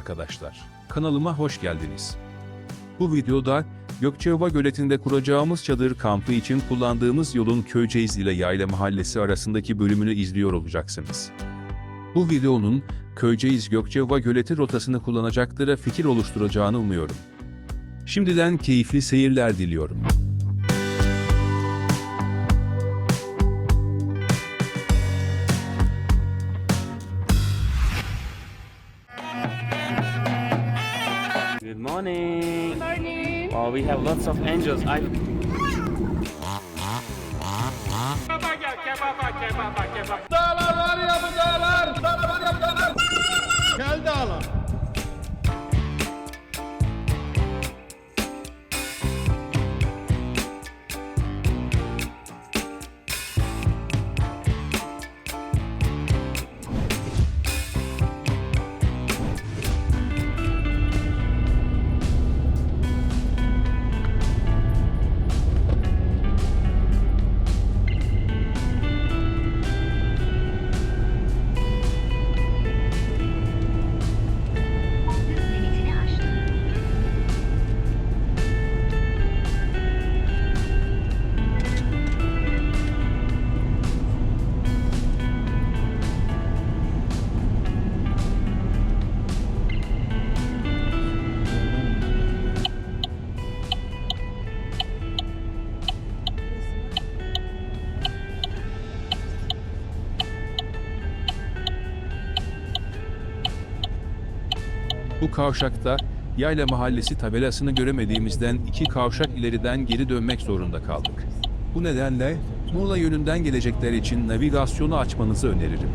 arkadaşlar. Kanalıma hoş geldiniz. Bu videoda Gökçeova Göleti'nde kuracağımız çadır kampı için kullandığımız yolun Köyceğiz ile Yayla Mahallesi arasındaki bölümünü izliyor olacaksınız. Bu videonun Köyceğiz Gökçeova Göleti rotasını kullanacaklara fikir oluşturacağını umuyorum. Şimdiden keyifli seyirler diliyorum. Good morning. morning. Oh, we have lots of angels. I Dağlar var ya bu dağlar. Dağlar var ya bu dağlar. Gel dağlar. Kavşakta Yayla Mahallesi tabelasını göremediğimizden iki kavşak ileriden geri dönmek zorunda kaldık. Bu nedenle Muğla yönünden gelecekler için navigasyonu açmanızı öneririm.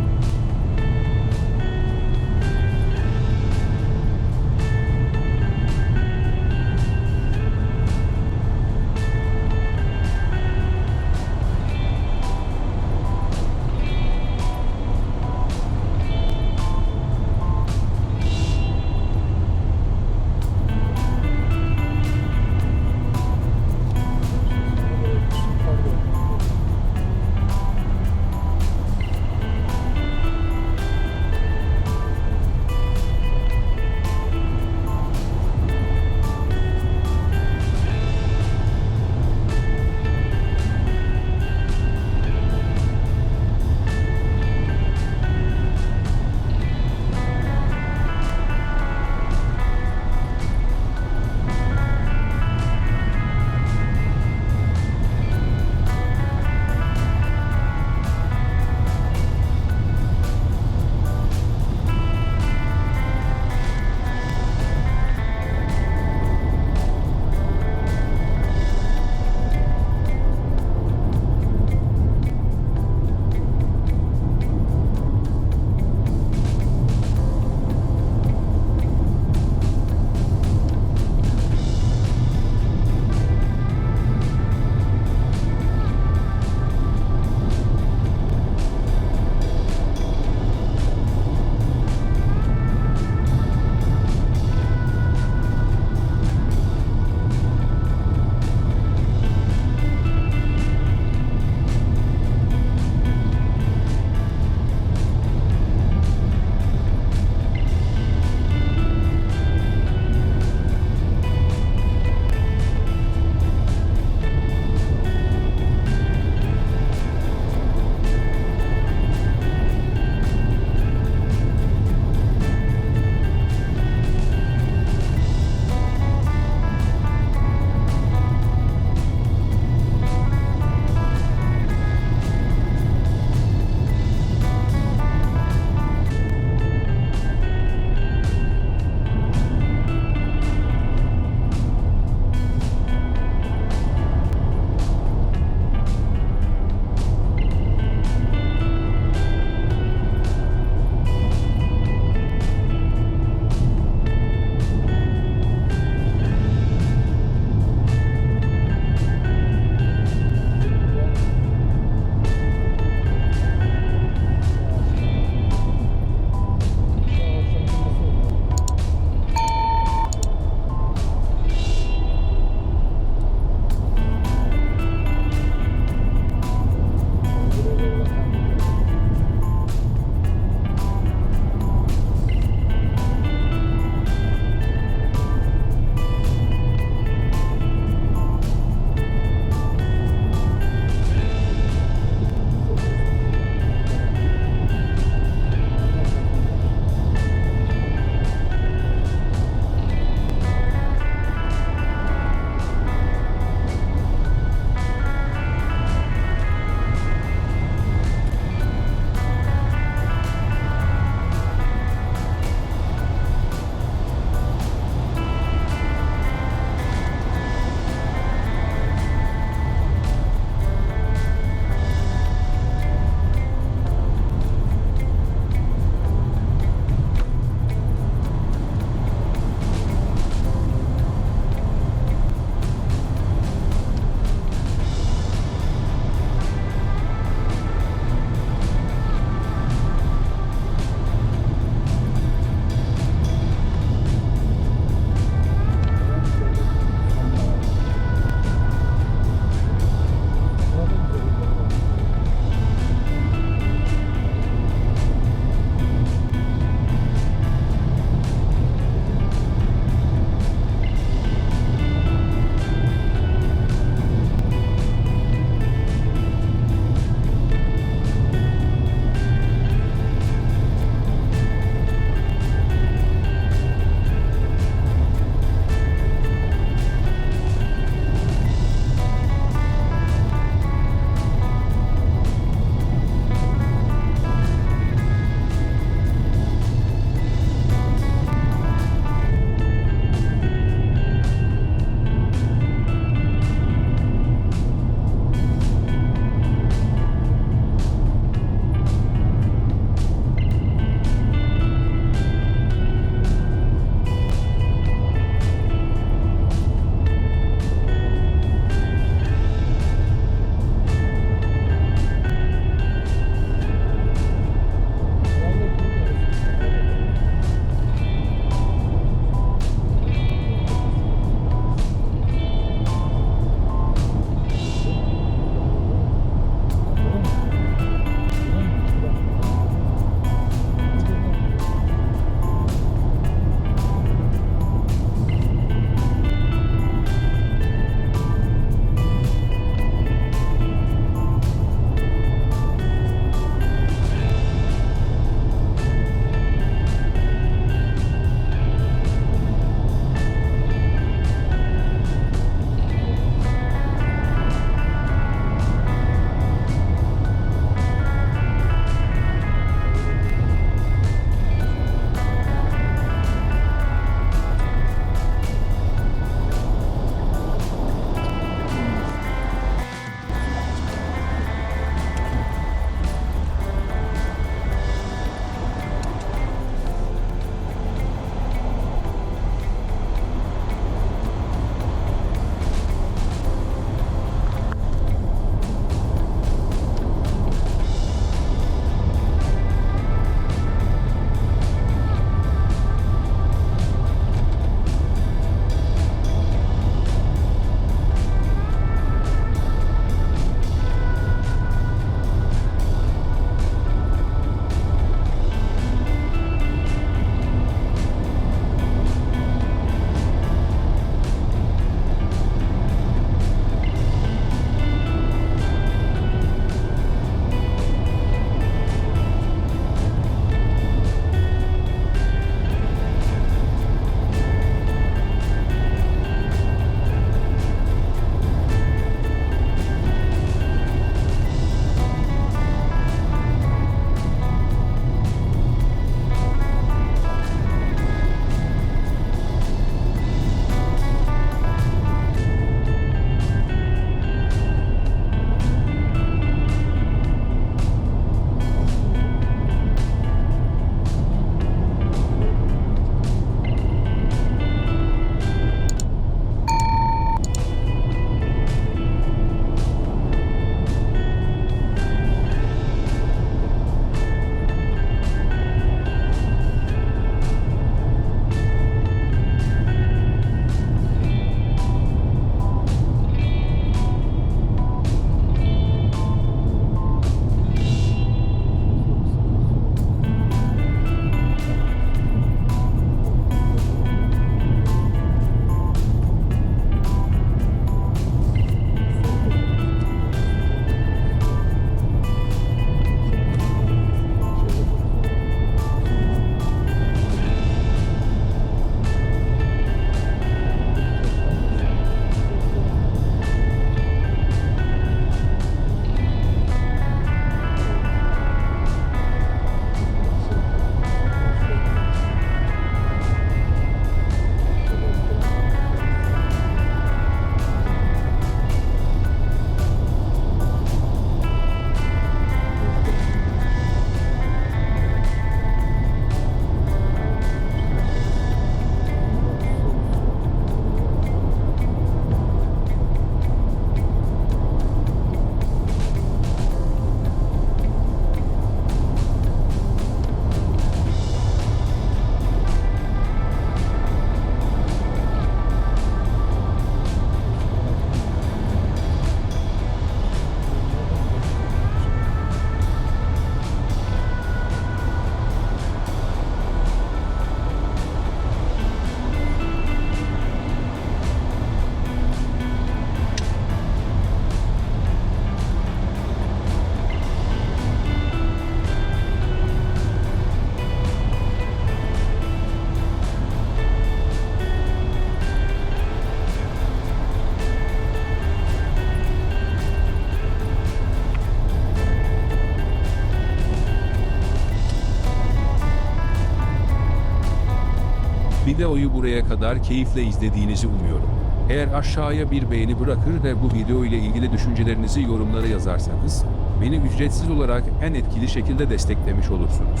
Videoyu buraya kadar keyifle izlediğinizi umuyorum. Eğer aşağıya bir beğeni bırakır ve bu video ile ilgili düşüncelerinizi yorumlara yazarsanız, beni ücretsiz olarak en etkili şekilde desteklemiş olursunuz.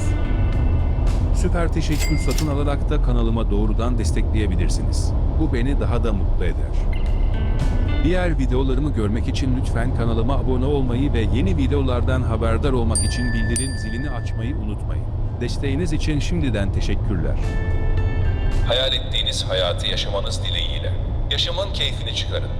Süper teşekkür satın alarak da kanalıma doğrudan destekleyebilirsiniz. Bu beni daha da mutlu eder. Diğer videolarımı görmek için lütfen kanalıma abone olmayı ve yeni videolardan haberdar olmak için bildirim zilini açmayı unutmayın. Desteğiniz için şimdiden teşekkürler. Hayal ettiğiniz hayatı yaşamanız dileğiyle. Yaşamın keyfini çıkarın.